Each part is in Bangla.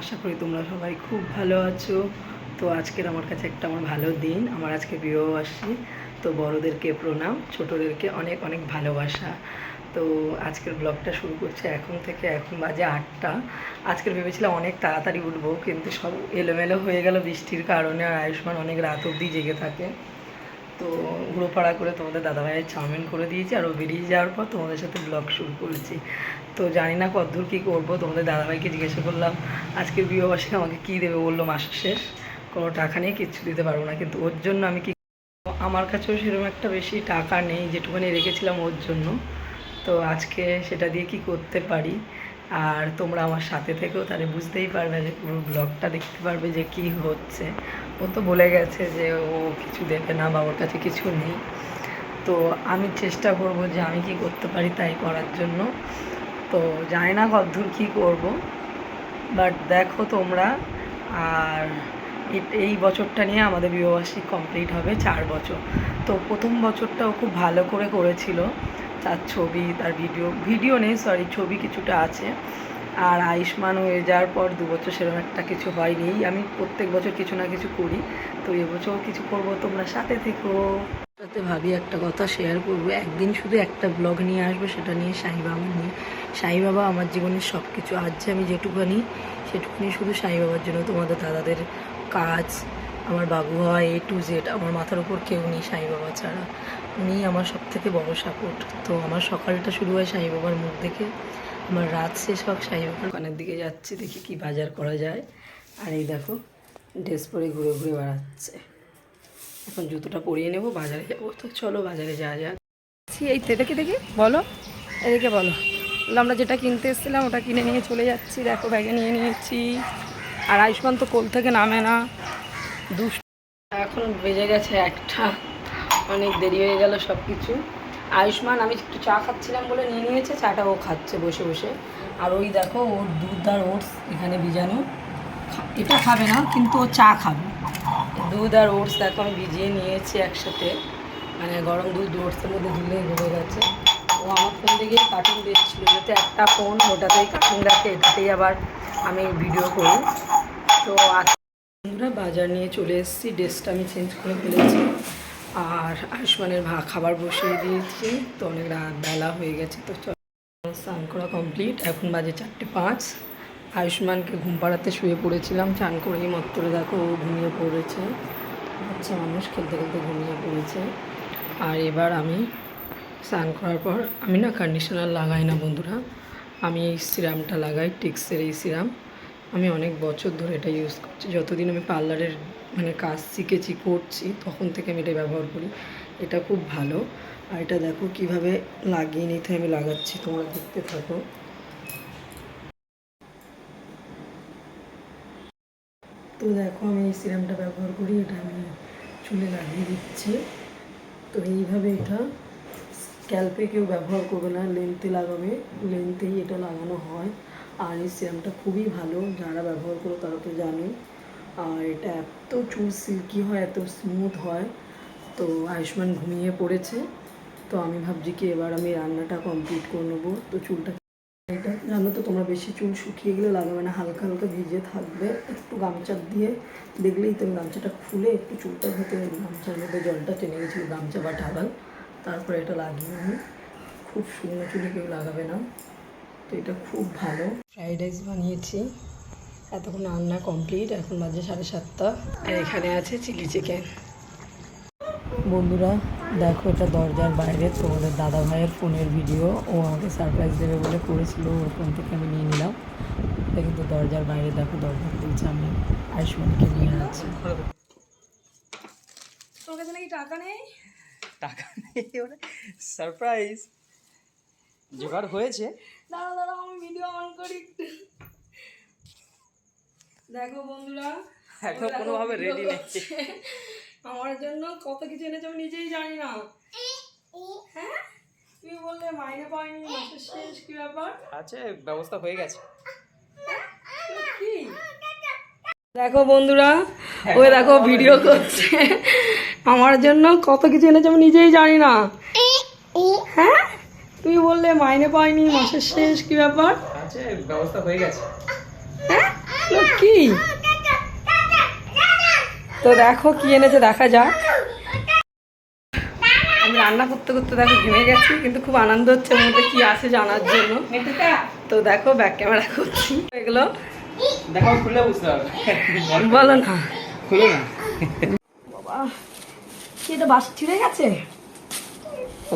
আশা করি তোমরা সবাই খুব ভালো আছো। তো আজকের আমার কাছে একটা আমার ভালো দিন, আমার আজকে বিবাহবাসী তো বড়োদেরকে প্রণাম, ছোটোদেরকে অনেক অনেক ভালোবাসা। তো আজকের ব্লগটা শুরু করছে এখন থেকে, এখন বাজে আটটা। আজকের ভেবেছিলাম অনেক তাড়াতাড়ি উঠবো, কিন্তু সব এলোমেলো হয়ে গেল বৃষ্টির কারণে আর আয়ুষ্মান অনেক রাত অবধি জেগে থাকে। তো উড়োপাড়া করে তোমাদের দাদাভাইয়ের চাউমিন করে দিয়েছি আর ও বেরিয়ে যাওয়ার পর তোমাদের সাথে ব্লগ শুরু করেছি। তো জানি না কতদূর কী করব, তোমাদের দাদাভাইকে জিজ্ঞাসা করলাম, আজকের বিবাহবার্ষিকী আমাকে কী দেবে? বলল, মাসের শেষ। কোনো টাকা নিয়ে কিচ্ছু দিতে পারব না। কিন্তু ওর জন্য আমি কি আমার কাছেও সেরকম একটা বেশি টাকা নেই, যেটুকুনি রেখেছিলাম ওর জন্য। তো আজকে সেটা দিয়ে কি করতে পারি? আর তোমরা আমার সাথে থেকেও তাহলে বুঝতেই পারবে যে পুরো ব্লগটা দেখতে পারবে যে কি হচ্ছে। ও তো বলে গেছে যে ও কিছু দেবে না বা ওর কাছে কিছু নেই। তো আমি চেষ্টা করব যে আমি কি করতে পারি তাই করার জন্য। তো জানি না কতদূর কী করব বাট দেখো তোমরা। আর এই বছরটা নিয়ে আমাদের বিবাহবার্ষিক কমপ্লিট হবে চার বছর। তো প্রথম বছরটাও খুব ভালো করে করেছিল। তার ছবি, তার ভিডিও ভিডিও নেই সরি ছবি কিছুটা আছে। আর আয়ুষ্মান হয়ে যাওয়ার পর দু বছর সেরকম একটা কিছু হয়নি। আমি প্রত্যেক বছর কিছু না কিছু করি। তো এবছর কিছু করব, তোমরা সাথে থেকো। সাথে ভাবি একটা কথা শেয়ার করব। একদিন শুধু একটা ব্লগ নিয়ে আসব, সেটা নিয়ে সাই বাবা নিয়ে। সাই বাবা আমার জীবনের সব কিছু আজ যে আমি যেটুকুনি, সেটুকুনি শুধু সাই বাবার জন্য তোমাদের দাদাদের কাজ, আমার বাবু হয় এ টু জেড আমার মাথার উপর কেউ নেই সাই বাবা ছাড়া। উনি আমার সব থেকে বড় সাপোর্ট তো আমার সকালটা শুরু হয় সাই বাবার মুখ দেখে। আমার রাত শেষ হোক সাই বাবার দোকানের দিকে যাচ্ছি দেখি কি বাজার করা যায়। আর এই দেখো ড্রেস পরে ঘুরে ঘুরে বেড়াচ্ছে। এখন জুতোটা পরিয়ে নেব বাজারে যাব। তো চলো বাজারে যাওয়া যাক। এই তো দেখি দেখি বলো। এদিকে বলো। আমরা যেটা কিনতে এসেছিলাম ওটা কিনে নিয়ে চলে যাচ্ছি। দেখো ব্যাগে নিয়ে নিয়েছি। আর আয়ুষ্মান তো কোল থেকে নামে না। দুষ্ট এখন বেজে গেছে একটা। অনেক দেরি হয়ে গেল সব কিছু আয়ুষ্মান, আমি একটু চা খাচ্ছিলাম বলে নিয়ে নিয়েছে, চাটা ও খাচ্ছে বসে বসে। আর ওই দেখো, ওর দুধ আর ওটস এখানে ভিজানো। এটা খাবে না, কিন্তু ও চা খাবে। দুধ আর ওটস দেখো, আমি ভিজিয়ে নিয়েছি একসাথে। মানে গরম দুধ, ওটসের মধ্যে দিলে হয়ে গেছে। ও আমার ফোন থেকে কার্টুন দেখছিল, যাতে একটা ফোন ওটাতেই কার্টুন দেখে এটাতেই আবার আমি ভিডিও করি। তো আজ বাজার নিয়ে চলে এসেছি, ড্রেসটা আমি চেঞ্জ করে ফেলেছি। আর আয়ুষ্মানের ভা খাবার বসিয়ে দিয়েছি। তো অনেক রাত বেলা হয়ে গেছে। তো স্নান করা কমপ্লিট এখন বাজে চারটে পাঁচ। আয়ুষ্মানকে ঘুম পাড়াতে শুয়ে পড়েছিলাম। চান করেই মত্তরে দেখো ও ঘুমিয়ে পড়েছে। বাচ্চা মানুষ খেলতে খেলতে ঘুমিয়ে পড়েছে। আর এবার আমি স্নান করার পর আমি না কন্ডিশনার লাগাই না বন্ধুরা। আমি এই সিরামটা লাগাই, টিক্সের এই সিরাম। আমি অনেক বছর ধরে এটা ইউজ করছি। যতদিন আমি পার্লারের মানে কাজ শিখেছি, করছি, তখন থেকে আমি এটা ব্যবহার করি। এটা খুব ভালো। আর এটা দেখো কীভাবে লাগিয়ে নিতে আমি লাগাচ্ছি, তোমরা দেখতে থাকো। তো দেখো আমি এই সিরামটা ব্যবহার করি, এটা আমি চুলে লাগিয়ে দিচ্ছি। তো এইভাবে এটা স্ক্যাল্পে কেউ ব্যবহার করবে না লেন্থে লাগাবে লেন্থেই এটা লাগানো হয়। আর এই সিরামটা খুবই ভালো, যারা ব্যবহার করো তারা তো জানে আর এটা এত চুল সিল্কি হয়, এত স্মুথ হয়। তো আয়ুষ্মান ঘুমিয়ে পড়েছে। তো আমি ভাবছি কি এবার আমি রান্নাটা কমপ্লিট করে নেব। তো চুলটা এটা জানো তো, তোমরা বেশি চুল শুকিয়ে গেলে লাগাবে না, হালকা হালকা ভিজে থাকবে। একটু গামছা দিয়ে দেখলেই তুমি গামছাটা খুলে একটু চুলটা ভেতরে গামছার মধ্যে জলটা টেনে গেছিল, গামছা বা টাওয়াল তারপরে এটা লাগিয়ে আমি খুব শুকনো চুলে কেউ লাগাবে না। তো এটা খুব ভালো। ফ্রাইড রাইস বানিয়েছি। এতক্ষণ রান্না কমপ্লিট এখন বাজে সাড়ে সাতটা। আর এখানে আছে চিলি চিকেন বন্ধুরা দেখো এটা দরজার বাইরে তোমাদের দাদা ভাইয়ের ফোনের ভিডিও ও আমাকে সারপ্রাইজ দেবে বলে করেছিল ওর ফোন থেকে আমি নিয়ে নিলাম। এটা কিন্তু দরজার বাইরে দেখো দরজা খুলছে আমি আয়ুষ্মানকে নিয়ে আছি। তোর কাছে নাকি টাকা নেই? টাকা নেই ওরে সারপ্রাইজ জোগাড় হয়েছে। দাঁড়া দাঁড়া আমি ভিডিও অন করি। দেখো বন্ধুরা এখন কোনোভাবে ready নেই। আমার জন্য কত কিছু এনেছে আমি নিজেই জানি না। হ্যাঁ? তুমি বললে মাইনে পাইনি মাসের শেষ কি ব্যাপার? আছে ব্যবস্থা হয়ে গেছে। কি? দেখো বন্ধুরা ওই দেখো ভিডিও করছে। আমার জন্য কত কিছু এনেছে আমি নিজেই জানি না। হ্যাঁ? তুমি বললে মাইনে পাইনি মাসের শেষ কি ব্যাপার? আছে ব্যবস্থা হয়ে গেছে। হ্যাঁ? কি? তো দেখো কি এনেছে দেখা যাক। আমি রান্না করতে করতে দেখো ঘেমে গেছি কিন্তু খুব আনন্দ হচ্ছে মধ্যে কি আছে জানার জন্য। তো দেখো ব্যাক ক্যামেরা করছি। এগুলো দেখো খুলে বুঝতে বলো না। খুলে না। বাবা কি এটা বাস ছিঁড়ে গেছে?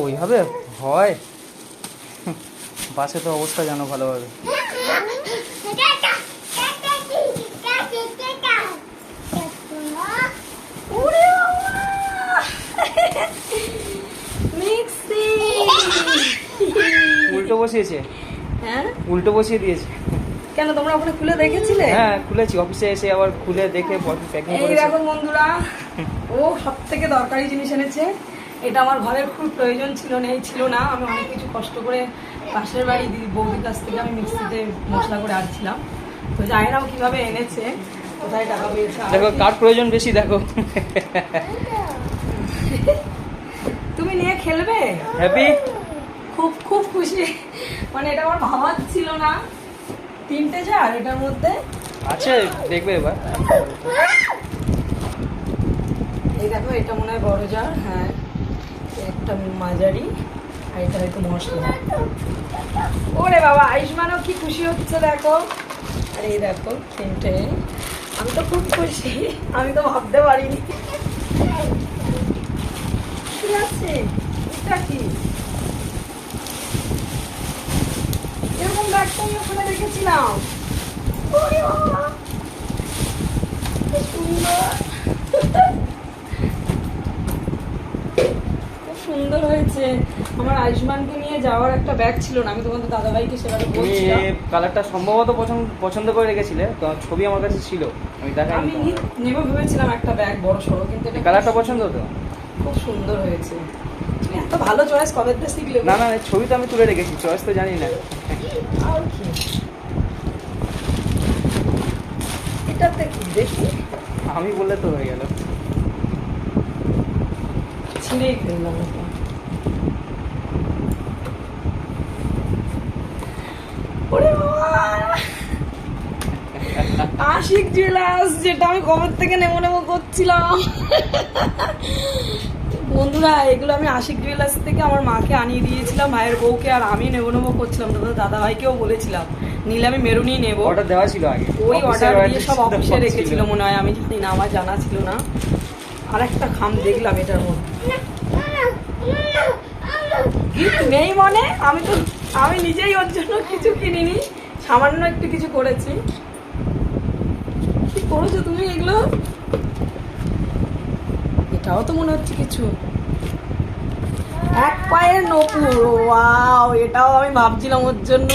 ওইভাবে হয়। বাসে তো অবস্থা জানো ভালোভাবে ওরে বাবা! মিক্সি উল্টো বসিয়েছে। হ্যাঁ? উল্টো বসিয়ে দিয়েছে। কেন তোমরা ওখানে খুলে দেখেছিলে? হ্যাঁ খুলেছি। অফিসে এসে আবার খুলে দেখে প্যাকিং এই করেছি। দেখো বন্ধুরা ও সব থেকে দরকারি জিনিস এনেছে। এটা আমার ঘরের খুব প্রয়োজন ছিল নেই ছিল না। আমি অনেক কিছু কষ্ট করে পাশের বাড়ি দিদি বৌদির কাছ থেকে আমি মিক্সিতে মশলা করে আনছিলাম। তো জানি না ও কীভাবে এনেছে কোথায় টাকা পেয়েছে দেখো কার প্রয়োজন বেশি দেখো। তুমি নিয়ে খেলবে? হ্যাপি? খুব খুব খুশি। মানে এটা আমার ভাবার ছিল না। তিনটে জার এটার মধ্যে। আছে দেখবে এবার। এই দেখো এটা মনে হয় বড় জার হ্যাঁ। একটা মাঝারি আর এটা হয়তো মশলা। ওরে বাবা আয়ুষ্মানও কি খুশি হচ্ছে দেখো। আর এই দেখো তিনটে। আমি তো খুব খুশি আমি তো ভাবতে পারিনি। কি আছে? এটা কি? এরকম ব্যাগ তো আমি ওখানে রেখেছিলাম খুব সুন্দর। হয়েছে। আমার আয়ুষ্মানকে নিয়ে যাওয়ার একটা ব্যাগ ছিল না আমি তোমাদের দাদাভাইকে তুমি বলছিলাম। কালারটা সম্ভবত পছন্দ পছন্দ করে রেখেছিলে তো ছবি আমার কাছে ছিল আমি দেখাইনি আমি নেব ভেবেছিলাম একটা ব্যাগ বড় সড়ো কিন্তু এটা কালারটা পছন্দ তো? খুব সুন্দর হয়েছে। এত ভালো চয়েস কবে থেকে শিখলে। না না ছবি তো আমি তুলে রেখেছি চয়েস তো জানি না। আর কি এটাতে কি দেখি? আমি বললে তো হয়ে গেল। ছিঁড়েই ফেললাম আশিক জুয়েলার্স যেটা আমি কবর থেকে নেব নেব করছিলাম। বন্ধুরা এগুলো আমি আশিক জুয়েলার্স থেকে আমার মাকে আনিয়ে দিয়েছিলাম ভাইয়ের বউকে আর আমি নেব নেব করছিলাম দাদা দাদা ভাইকেও বলেছিলাম নিলে আমি মেরুনই নেব। অর্ডার দেওয়া ছিল আগে। ওই অর্ডার দিয়ে সব অফিসে রেখেছিল মনে হয় আমি জানি না আমার জানা ছিল না। আর একটা খাম দেখলাম এটার মধ্যে। নেই মনে? আমি তো আমি নিজেই ওর জন্য কিছু কিনিনি সামান্য একটু কিছু করেছি। কি করেছ তুমি এগুলো? এটাও তো মনে হচ্ছে কিছু। এক পায়ের নপুর ওয়াও এটাও আমি ভাবছিলাম ওর জন্য।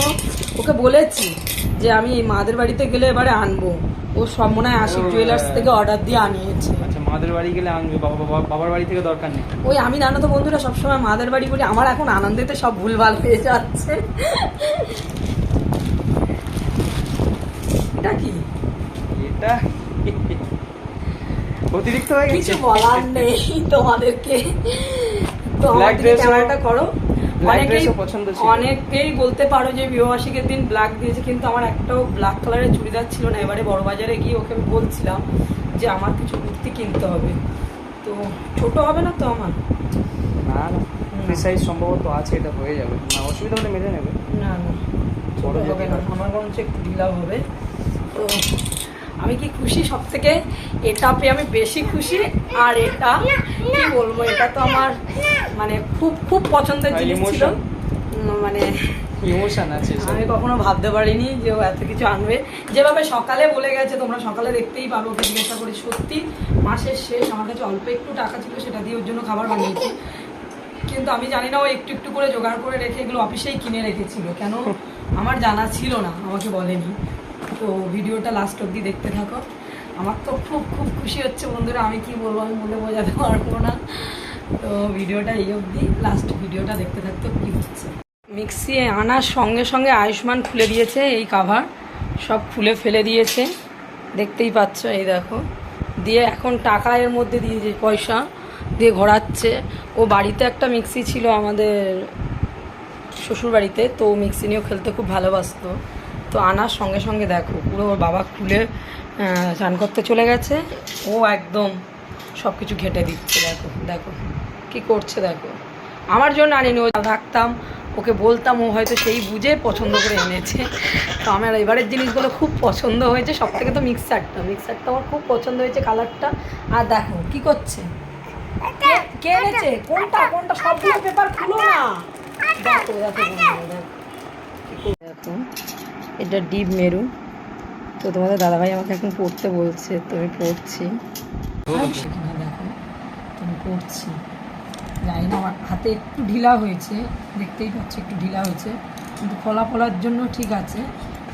ওকে বলেছি যে আমি মাদের বাড়িতে গেলে এবারে আনব। ও সব মনে হয় আশিক জুয়েলার্স হ্যাঁ। থেকে অর্ডার দিয়ে আনিয়েছে। আচ্ছা মাদের বাড়ি গেলে আনবে বাবা বাবা- বাবার বাড়ি থেকে দরকার নেই। ওই আমি জানো তো বন্ধুরা সবসময় মাদের বাড়ি বলি আমার এখন আনন্দেতে সব ভুলভাল হয়ে যাচ্ছে। এটা কি? এটা অতিরিক্ত হয়ে গেছে? কিছু বলার নেই তোমাদেরকে। তো ক্যামেরাটা করো অনেকেই পছন্দ অনেকেই বলতে পারো যে বিবাহবার্ষিকের দিন ব্ল্যাক দিয়েছে কিন্তু আমার একটাও ব্ল্যাক কালারের চুড়িদার ছিল না। এবারে বড় বাজারে গিয়ে ওকে আমি বলছিলাম যে আমার কিছু কুর্তি কিনতে হবে। তো ছোট হবে না তো আমার? না না। ফ্রি সাইজ সম্ভবত আছে এটা হয়ে যাবে। না অসুবিধা হলে মেরে নেবে। না না। ছোট হবে না। আমার বরঞ্চ একটু ঢিলা হবে। তো আমি কি খুশি? সব থেকে এটা পেয়ে আমি বেশি খুশি? আর এটা কি বলব? এটা তো আমার মানে খুব খুব পছন্দের জিনিস ছিল। মানে ইমোশন আছে আমি কখনো ভাবতে পারিনি যে ও এত কিছু আনবে। যেভাবে সকালে বলে গেছে তোমরা সকালে দেখতেই পারো ওকে জিজ্ঞাসা করি। সত্যি মাসের শেষ আমার কাছে অল্প একটু টাকা ছিল সেটা দিয়ে ওর জন্য খাবার বানিয়েছি। কিন্তু আমি জানি না ও একটু একটু করে জোগাড় করে রেখে এগুলো অফিসেই কিনে রেখেছিল। কেন? আমার জানা ছিল না আমাকে বলেনি। তো ভিডিওটা লাস্ট অবধি দেখতে থাকো। আমার তো খুব খুব খুশি হচ্ছে বন্ধুরা, আমি কি বলব, আমি বলে বোঝাতে পারব না। তো ভিডিওটা এই অবধি লাস্ট ভিডিওটা দেখতে থাকতো কি হচ্ছে। মিক্সি আনার সঙ্গে সঙ্গে আয়ুষ্মান খুলে দিয়েছে এই কাভার সব খুলে ফেলে দিয়েছে। দেখতেই পাচ্ছ, এই দেখো। দিয়ে এখন টাকা এর মধ্যে দিয়েছে পয়সা দিয়ে ঘোরাচ্ছে। ও বাড়িতে একটা মিক্সি ছিল আমাদের শ্বশুর বাড়িতে তো মিক্সি নিয়েও খেলতে খুব ভালোবাসতো। তো আনার সঙ্গে সঙ্গে দেখো, পুরো ওর বাবা খুলে স্নান করতে চলে গেছে। ও একদম সব কিছু ঘেটে দিচ্ছে, দেখো দেখো, কি করছে, দেখো। আমার জন্য আনিনি, ও থাকতাম, ওকে বলতাম, ও হয়তো সেই বুঝে পছন্দ করে এনেছে। তো আমার এবারের জিনিসগুলো খুব পছন্দ হয়েছে সব থেকে তো মিক্সারটা। মিক্সারটা আমার খুব পছন্দ হয়েছে কালারটা। আর দেখো, কি করছে? কে- এনেছে? কোনটা? কোনটা? সবগুলো পেপার খুলো না। দেখো দেখো দেখো দেখো। এটা ডিপ মেরু তো তোমাদের দাদাভাই আমাকে এখন পড়তে বলছে তো আমি পড়ছি। দেখো পড়ছি। জানি না আমার হাতে একটু ঢিলা হয়েছে দেখতেই পাচ্ছি একটু ঢিলা হয়েছে। কিন্তু ফলা ফলার জন্য ঠিক আছে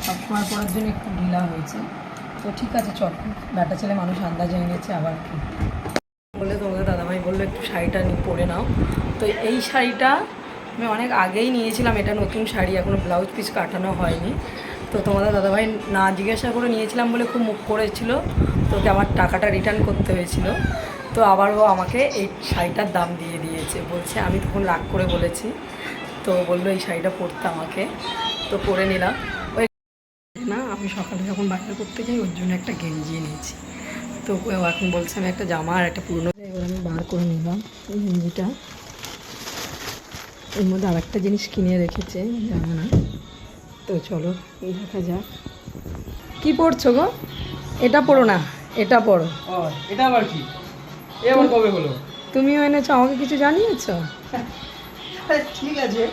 সবসময় পড়ার জন্য একটু ঢিলা হয়েছে। তো ঠিক আছে চট ব্যাটা ছেলে মানুষ আন্দাজে এনেছে আবার কি। বলে তোমাদের দাদাভাই বলল একটু শাড়িটা নিয়ে পরে নাও। তো এই শাড়িটা আমি অনেক আগেই নিয়েছিলাম এটা নতুন শাড়ি এখনও ব্লাউজ পিস কাটানো হয়নি। তো তোমাদের দাদাভাই না জিজ্ঞাসা করে নিয়েছিলাম বলে খুব মুখ করেছিল। তো ওকে আমার টাকাটা রিটার্ন করতে হয়েছিল। তো আবার ও আমাকে এই শাড়িটার দাম দিয়ে দিয়েছে। বলছে, আমি তখন রাগ করে বলেছি। তো বলল, এই শাড়িটা পরতে আমাকে। তো পরে নিলাম। ওই না, আমি সকালে যখন বাজার করতে যাই, ওর জন্য একটা গেঞ্জি নিয়েছি তো এখন বলছে, আমি একটা জামা আর একটা পুরনো এবার আমি বার করে নিলাম এই গেঞ্জিটা। এর মধ্যে আর একটা জিনিস কিনে রেখেছে, জানো না? তো চলো দেখা যাক। কি পড়ছো গো? এটা পড়ো না এটা পড়ো। এটা আবার কি? এ আবার কবে হলো? তুমিও এনেছো আমাকে কিছু জানিয়েছ? ঠিক আছে।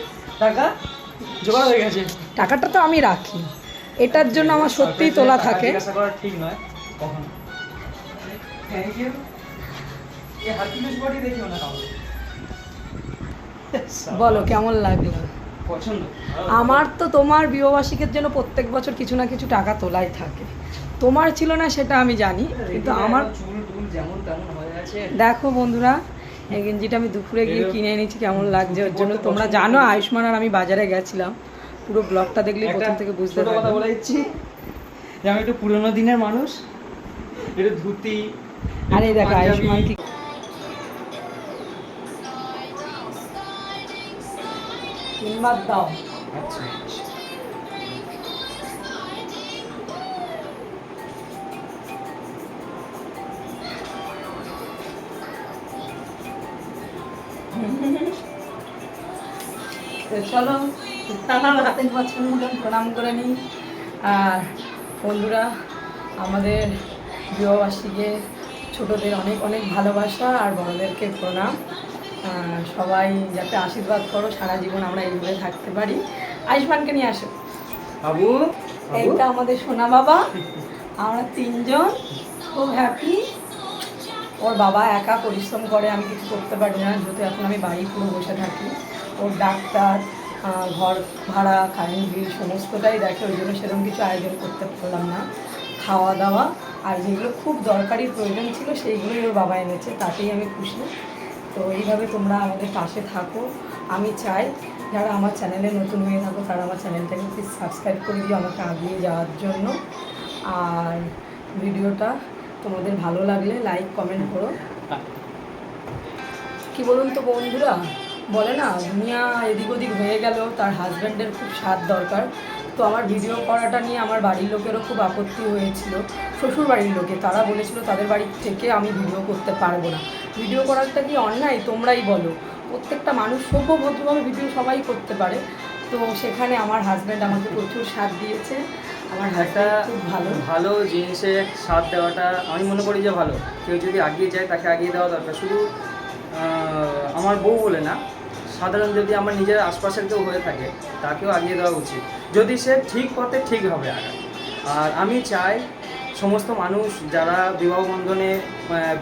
টাকা? জোগাড় হয়ে গেছে। টাকাটা তো আমি রাখি। এটার জন্য আমার সত্যিই তোলা থাকে। ঠিক নয় কখন। থ্যাংক ইউ বলো কেমন লাগল? আমার তো তোমার বিবাহবার্ষিকের জন্য প্রত্যেক বছর কিছু না কিছু টাকা তোলাই থাকে। তোমার ছিল না সেটা আমি জানি কিন্তু আমার দেখো বন্ধুরা এই গেঞ্জিটা আমি দুপুরে গিয়ে কিনে এনেছি কেমন লাগছে ওর জন্য? তোমরা জানো আয়ুষ্মান আর আমি বাজারে গেছিলাম। পুরো ব্লগটা দেখলে প্রথম থেকে বুঝতে কথা পারবে। বলে দিচ্ছি যে আমি একটু পুরোনো দিনের মানুষ। একটু ধুতি আরে দেখো। আয়ুষ্মান তিনবার দাও। আচ্ছা। চলো হাতে বছর মতন প্রণাম করে নিই। আর বন্ধুরা আমাদের বিবাহবার্ষিকে ছোটদের অনেক অনেক ভালোবাসা আর বড়দেরকে প্রণাম। সবাই যাতে আশীর্বাদ করো সারা জীবন আমরা এইভাবে থাকতে পারি। আয়ুষ্মানকে নিয়ে আসো। বাবু? এইটা আমাদের সোনা বাবা। আমরা তিনজন। খুব হ্যাপি ওর বাবা একা পরিশ্রম করে আমি কিছু করতে পারি না। যেহেতু এখন আমি বাড়ি পুরো বসে থাকি। ওর ডাক্তার ঘর ভাড়া কারেন্ট বিল সমস্তটাই দেখে ওই জন্য সেরকম কিছু আয়োজন করতে পারলাম না। খাওয়া দাওয়া আর যেগুলো খুব দরকারি প্রয়োজন ছিল সেইগুলোই ওর বাবা এনেছে। তাতেই আমি খুশি। তো এইভাবে তোমরা আমাদের পাশে থাকো। আমি চাই যারা আমার চ্যানেলে নতুন হয়ে থাকো, তারা আমার চ্যানেলটাকে প্লিজ সাবস্ক্রাইব করে দিও আমাকে আগিয়ে যাওয়ার জন্য। আর ভিডিওটা তোমাদের ভালো লাগলে লাইক কমেন্ট করো। কি বলুন তো বন্ধুরা? বলে না, দুনিয়া এদিক ওদিক হয়ে গেল, তার হাজব্যান্ডের খুব স্বাদ দরকার। তো আমার ভিডিও করাটা নিয়ে আমার বাড়ির লোকেরও খুব আপত্তি হয়েছিল শ্বশুর বাড়ির লোকে। তারা বলেছিল তাদের বাড়ি থেকে আমি ভিডিও করতে পারব না। ভিডিও করাটা কি অন্যায়? তোমরাই বলো। প্রত্যেকটা মানুষ সভ্য ভদ্রভাবে ভিডিও সবাই করতে পারে। তো সেখানে আমার হাজব্যান্ড আমাকে প্রচুর সাথ দিয়েছে। আমার একটা খুব ভালো। ভালো জিনিসে সাথ দেওয়াটা আমি মনে করি যে ভালো। কেউ যদি আগিয়ে যায় তাকে আগিয়ে দেওয়া দরকার। শুধু আমার বউ বলে না সাধারণ যদি আমার নিজের আশপাশের কেউ হয়ে থাকে তাকেও আগিয়ে দেওয়া উচিত। যদি সে ঠিক পথে ঠিকভাবে আগায়। আর আমি চাই সমস্ত মানুষ যারা বিবাহ বন্ধনে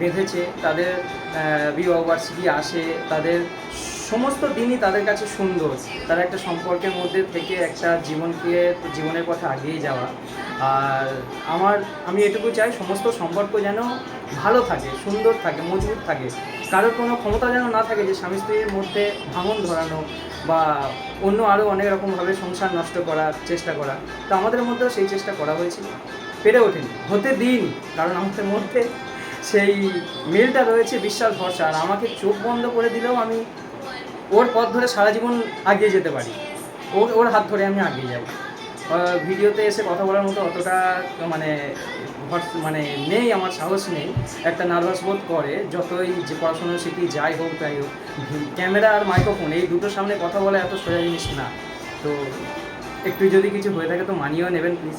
বেঁধেছে তাদের আহ, বিবাহবার্ষিকী আসে তাদের সমস্ত দিনই তাদের কাছে সুন্দর। তারা একটা সম্পর্কের মধ্যে থেকে একটা জীবনকে জীবনের পথে আগিয়ে যাওয়া। আর আমার আমি এটুকু চাই সমস্ত সম্পর্ক যেন ভালো থাকে সুন্দর থাকে মজবুত থাকে। কারোর কোনো ক্ষমতা যেন না থাকে যে স্বামী স্ত্রীর মধ্যে ভাঙন ধরানো বা অন্য আরও অনেক রকমভাবে সংসার নষ্ট করার চেষ্টা করা। তো আমাদের মধ্যেও সেই চেষ্টা করা হয়েছিল। পেরে ওঠেনি হতে দিন কারণ আমাদের মধ্যে সেই মিলটা রয়েছে বিশ্বাস ভরসা। আর আমাকে চোখ বন্ধ করে দিলেও আমি ওর পথ ধরে সারা জীবন আগিয়ে যেতে পারি। ওর ওর হাত ধরে আমি আগিয়ে যাব। ভিডিওতে এসে কথা বলার মতো অতটা মানে মানে নেই, আমার সাহস নেই। একটা নার্ভাস বোধ করে, যতই যে পড়াশোনা শিখি যাই হোক তাই হোক, ক্যামেরা আর মাইক্রোফোন এই দুটোর সামনে কথা বলা এত সোজা জিনিস না। তো, একটু যদি কিছু হয়ে থাকে তো মানিয়েও নেবেন প্লিজ